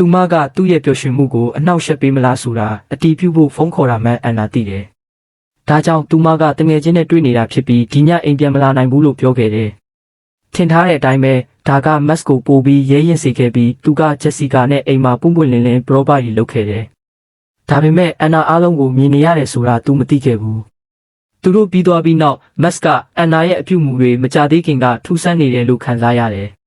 သူမကသူ့ရဲ့ပျော်ရွှင်မှုကိုအနှောက်အယှက်ပေးမလားဆိုတာအတီးပြုတ်ဖို့ဖုန်းခေါ်တာမှန်အန်နာသိတယ်။ဒါကြောင့်သူမကတငယ်ချင်းနဲ့တွေ့နေတာဖြစ်ပြီးဒီညအိမ်ပြန်မလာနိုင်ဘူးလို့ပြောခဲ့တယ်။ထင်ထားတဲ့အတိုင်းပဲဒါကမတ်ကိုပို့ပြီးရဲရင်စေခဲ့ပြီးသူကဂျက်စီကာနဲ့အိမ်မှာပုံပွင့်လင်းလင်းဘရော့ဘာကြီးလုပ်ခဲ့တယ်။ဒါပေမဲ့အန်နာအားလုံးကိုမြင်နေရတယ်ဆိုတာသူမသိခဲ့ဘူး။သူတို့ပြီးသွားပြီးနောက်မတ်ကအန်နာရဲ့အပြုတ်မှုတွေမကြသေးခင်ကထူးဆန်းနေတယ်လို့ခံစားရတယ်။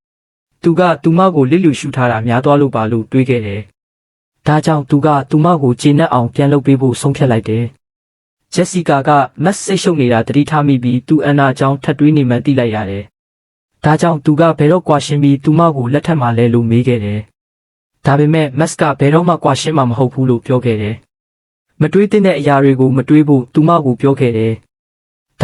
သူကသူမကိုလစ်လျူရှုထားတာများသွားလို့ပါလို့တွေးခဲ့တယ်။ဒါကြောင့်သူကသူမကိုကျေနပ်အောင်ပြန်လုပ်ပေးဖို့ဆုံးဖြတ်လိုက်တယ်။ဂျက်စီကာကမတ်စိတ်ရှုပ်နေတာတတိထားမိပြီးသူအန်နာအကြောင်းထပ်တွေးနေမှသိလိုက်ရတယ်။ဒါကြောင့်သူကဘယ်တော့ကွာရှင်းပြီးသူမကိုလက်ထပ်မှလဲလို့မေးခဲ့တယ်။ဒါပေမဲ့မတ်ကဘယ်တော့မှကွာရှင်းမှမဟုတ်ဘူးလို့ပြောခဲ့တယ်။မတွေးတဲ့အရာတွေကိုမတွေးဖို့သူမကိုပြောခဲ့တယ်။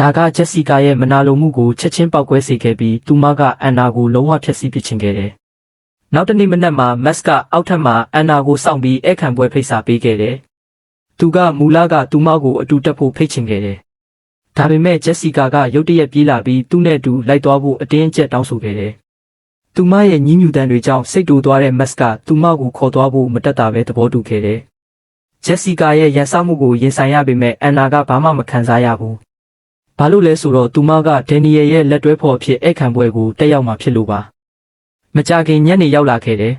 ဒါကဂျက်စီကာရဲ့မနာလိုမှုကိုချက်ချင်းပောက်ကွဲစေခဲ့ပြီးသူမကအန်နာကိုလုံးဝဖျက်ဆီးပစ်ချင်ခဲ့တယ်။နောက်တနေ့မနက်မှာမတ်ကအောက်ထပ်မှာအန်နာကိုစောင့်ပြီးအခန့်ပွဲဖိတ်စာပေးခဲ့တယ်။သူကမူလာကသူမကိုအတူတက်ဖို့ဖိတ်ချင်ခဲ့တယ်။ဒါပေမဲ့ဂျက်စီကာကရုတ်တရက်ပြေးလာပြီးသူ့နဲ့အတူလိုက်သွားဖို့အတင်းအကျပ်တောင်းဆိုခဲ့တယ်။သူမရဲ့ညှဉ်းညူတန်းတွေကြောင့်စိတ်တူသွားတဲ့မတ်ကသူမကိုခေါ်သွားဖို့မတက်တာပဲသဘောတူခဲ့တယ်။ဂျက်စီကာရဲ့ရန်စောက်မှုကိုရင်ဆိုင်ရပေမဲ့အန်နာကဘာမှမခံစားရဘူး။ ဘာလို့လဲဆိုတော့သူမကဒန်နီယယ်ရဲ့လက်တွဲဖော်အဖြစ်အခန့်ပွဲကိုတက်ရောက်မှာဖြစ်လို့ပါမကြခင်ညနေရောက်လာခဲ့တယ်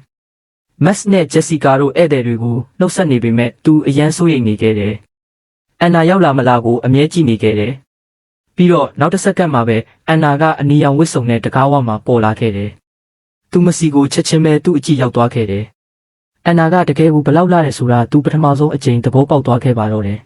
မတ်နဲ့ဂျက်စီကာတို့ဧည့်သည်တွေကိုနှုတ်ဆက်နေပေမဲ့သူအရန်စိုးရိမ်နေခဲ့တယ်အန်နာရောက်လာမလားကိုအမြဲကြည့်နေခဲ့တယ်ပြီးတော့နောက်တစ်စက္ကန့်မှာပဲအန်နာကအနီရောင်ဝတ်စုံနဲ့တကားဝမှာပေါ်လာခဲ့တယ်သူမစီကိုချက်ချင်းပဲသူ့အကြည့်ရောက်သွားခဲ့တယ်အန်နာကတကယ်ကိုဘယ်လောက်လာတယ်ဆိုတာသူပထမဆုံးအကြိမ်သဘောပေါက်သွားခဲ့ပါတော့တယ်